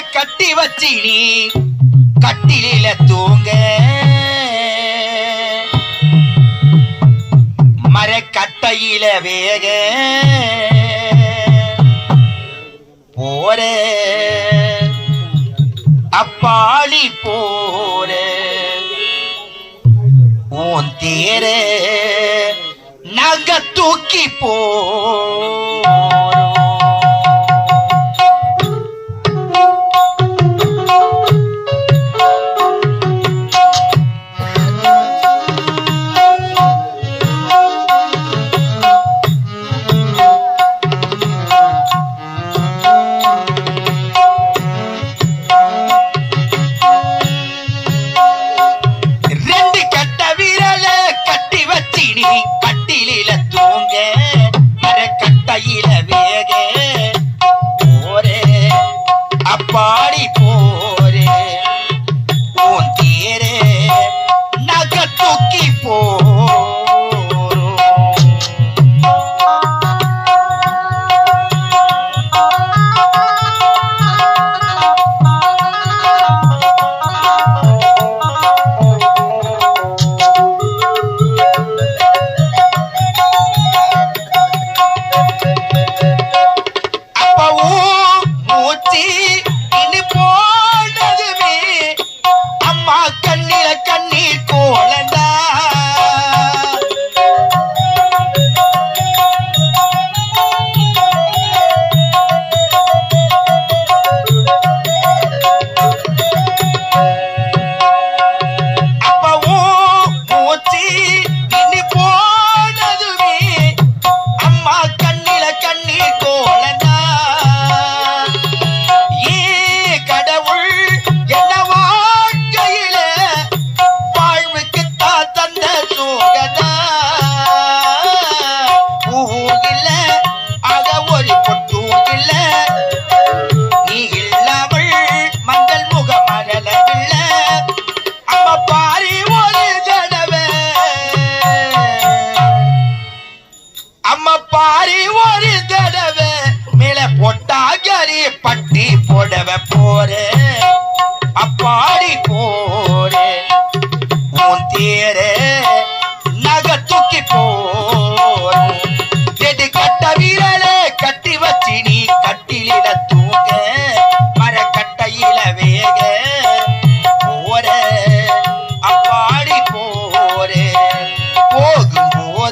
கட்டி வச்சி நீ கட்டில தூங்க. மரக்கட்டையில வேக. போற. அப்பாளி போற. உன் தேர நக தூக்கி போ. அப்பாடி போ. Lord. Let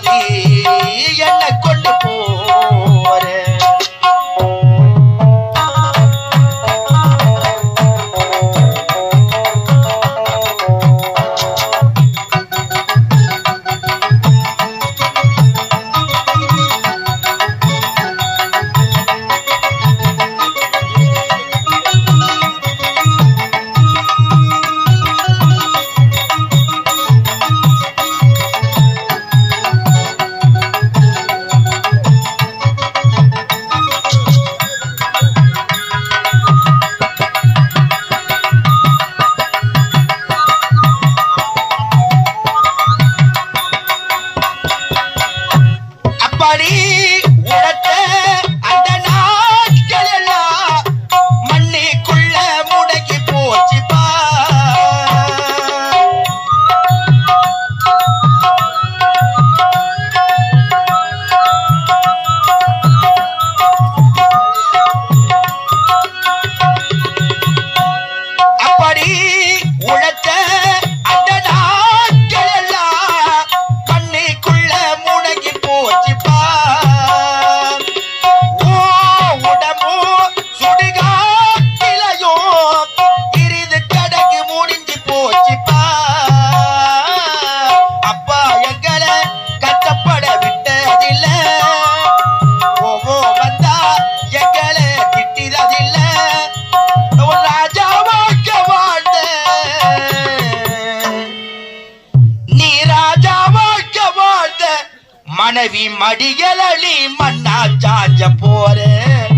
পাখি மனைவி மடிகளி மண்ணா சாஞ்ச போறேன்